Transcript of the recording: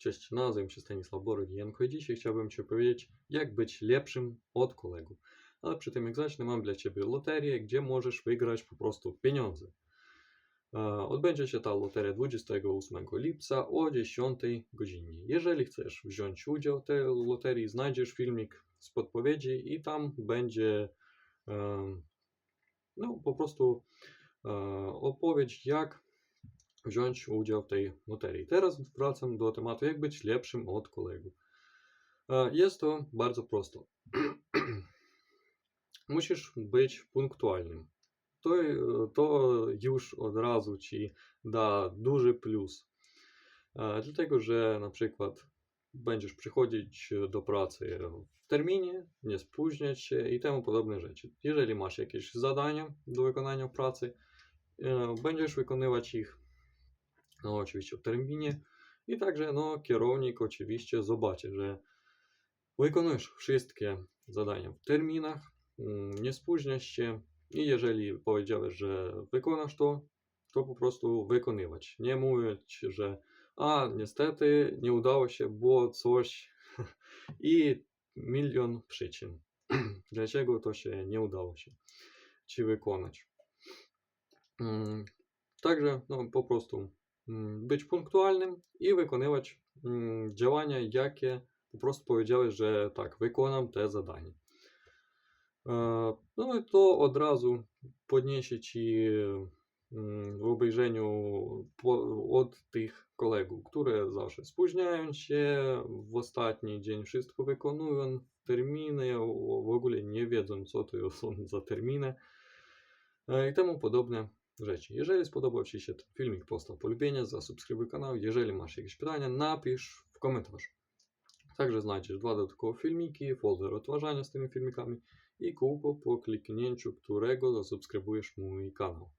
Cześć, nazywam się Stanisław Borodienko i dzisiaj chciałbym Ci opowiedzieć, jak być lepszym od kolegów. Ale przy tym jak zacznę, mam dla Ciebie loterię, gdzie możesz wygrać po prostu pieniądze. E, Odbędzie się ta loteria 28 lipca o 10 godzinie. Jeżeli chcesz wziąć udział w tej loterii, znajdziesz filmik z podpowiedzi i tam będzie em, no, po prostu e, odpowiedź, jak wziąć udział w tej loterii. Teraz wracam do tematu, jak być lepszym od kolegów. E, Jest to bardzo prosto. Musisz być punktualnym. To, e, to już od razu ci da duży plus. E, Dlatego, że na przykład będziesz przychodzić do pracy w terminie, nie spóźniać się i temu podobne rzeczy. Jeżeli masz jakieś zadania do wykonania pracy, będziesz wykonywać ich no oczywiście w terminie i także no kierownik oczywiście zobaczy, że wykonujesz wszystkie zadania w terminach, mm, nie spóźniasz się i jeżeli powiedziałeś, że wykonasz to, to po prostu wykonywać. Nie mówić, że a niestety nie udało się, było coś i milion przyczyn. Dlaczego to się nie udało się ci wykonać. Mm, Także no, po prostu być punktualnym i wykonywać mm, działania, jakie po prostu powiedziałeś, że tak, wykonam te zadanie. E, No i to od razu podniesie ci mm, w obejrzeniu od tych kolegów, które zawsze spóźniają się w ostatni dzień, wszystko wykonują, terminy, w ogóle nie wiedzą, co to są za terminy e, i temu podobne rzeczy. Jeżeli spodobał Ci się ten filmik, postaw polubienie, zasubskrybuj kanał. Jeżeli masz jakieś pytania, napisz w komentarzu. Także znajdziesz dwa dodatkowe filmiki, folder odtwarzania z tymi filmikami i kółko po kliknięciu którego zasubskrybujesz mój kanał.